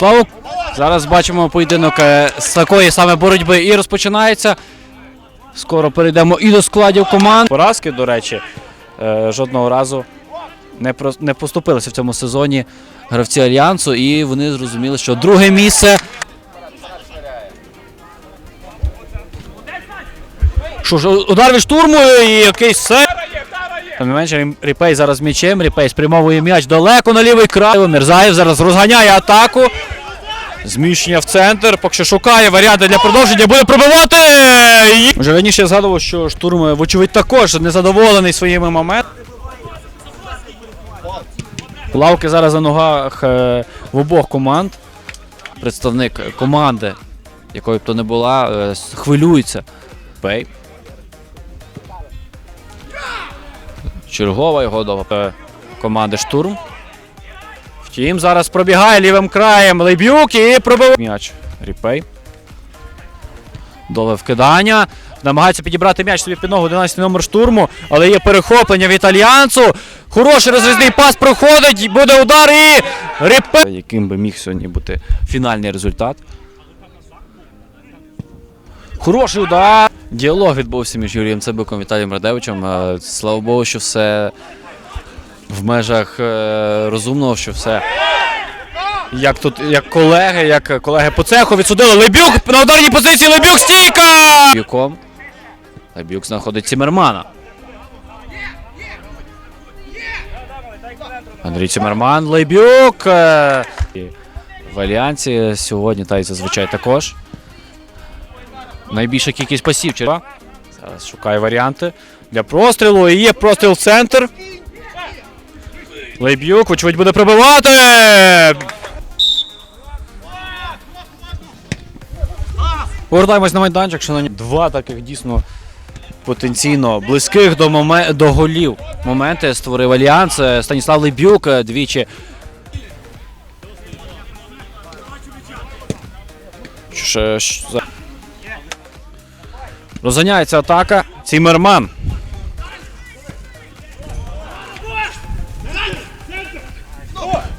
Славу. Зараз бачимо поєдинок е, з такої саме боротьби і розпочинається. Скоро перейдемо і до складів команд. Поразки, до речі, е, жодного разу не, поступилися в цьому сезоні гравці Альянсу, і вони зрозуміли, що друге місце. Що ж, удар від штурму і якийсь се. Тим не менше, Ріпей зараз м'ячем. Ріпей спрямовує м'яч далеко на лівий край. Мірзаєв зараз розганяє атаку. Зміщення в центр. Поки що шукає варіанти для продовження. Буде пробивати. Вже раніше я згадував, що штурм, вочевидь, також незадоволений своїми моментами. Лавки зараз на ногах е, в обох команд. Представник команди, якою б то не була, е, хвилюється. Пей. Чергова його до е, команди штурм. Втім, зараз пробігає лівим краєм Лейбюк і пробив м'яч. Ріпей. Доле вкидання. Намагається підібрати м'яч собі під ногу 11 номер штурму, але є перехоплення від альянсу. Хороший розрізний пас проходить, буде удар і Ріпей. Яким би міг сьогодні бути фінальний результат. Хороший удар. Діалог відбувся між Юрієм Цибиком і Віталієм Радевичем. Е, Слава Богу, що все в межах е, розумного, що все. Як тут, як колеги, як колеги по цеху відсудили. Лебюк на ударній позиції. Лебюк стійка! Лебюком. Лебюк знаходить Цімермана. Андрій Цімерман, Лебюк. е, В Альянсі сьогодні та й зазвичай також. Найбільша кількість пасів. Зараз шукає варіанти для прострілу. І є простріл в центр. Лейб'юк, вочевидь, буде пробивати. Повертаємось на майданчик, шановні. Два таких дійсно потенційно близьких до, моме... до голів моменти створив альянс. Станіслав Лейб'юк е, двічі. Що що Розганяється атака. Цімерман.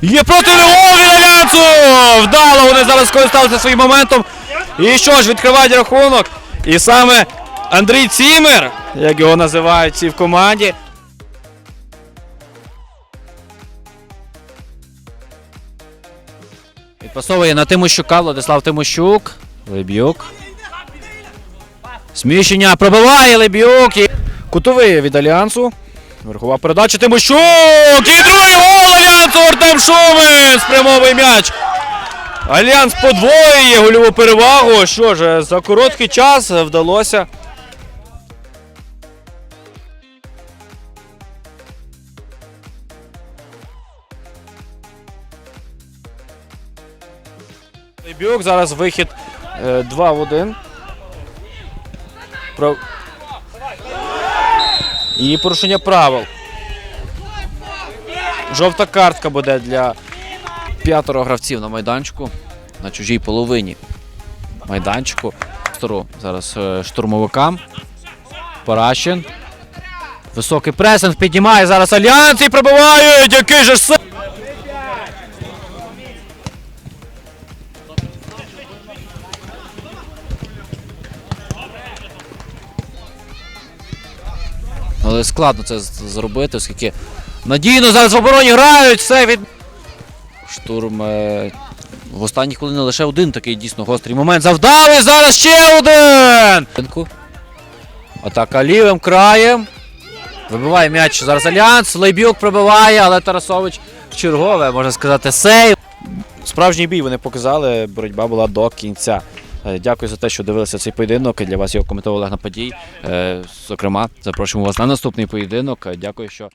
Є проти Альянсу! Вдало вони зараз скористалися своїм моментом. І що ж, відкривають рахунок. І саме Андрій Цімер, як його називають ці в команді. Відпасовує на Тимощука Владислав Тимощук. Лебюк. Зміщення пробиває Лебюк. Кутовий від Альянсу. Верхова передача Тимощук! І другий гол Альянсу Артем Шумин! Спрямовий м'яч. Альянс подвоює гольову перевагу. Що ж, за короткий час вдалося. Бюк, зараз вихід 2 в 1. Про... І порушення правил. Жовта картка буде для п'ятеро гравців на майданчику на чужій половині майданчику. Зараз е, штурмовикам. Паращин. Високий пресинг піднімає зараз альянс і пробивають. Який же Але складно це зробити, оскільки надійно зараз в обороні грають. Все від. Штурм. е, В останні хвилини лише один такий дійсно гострий момент. Завдали! Зараз ще один! Атака лівим краєм. Вибиває м'яч зараз Альянс. Лейбюк пробиває, але Тарасович чергове, можна сказати, сейв. Справжній бій вони показали. Боротьба була до кінця. Е, Дякую за те, що дивилися цей поєдинок. Для вас його коментував Олег Нападій. Е, Зокрема, запрошуємо вас на наступний поєдинок. Е, Дякую, що.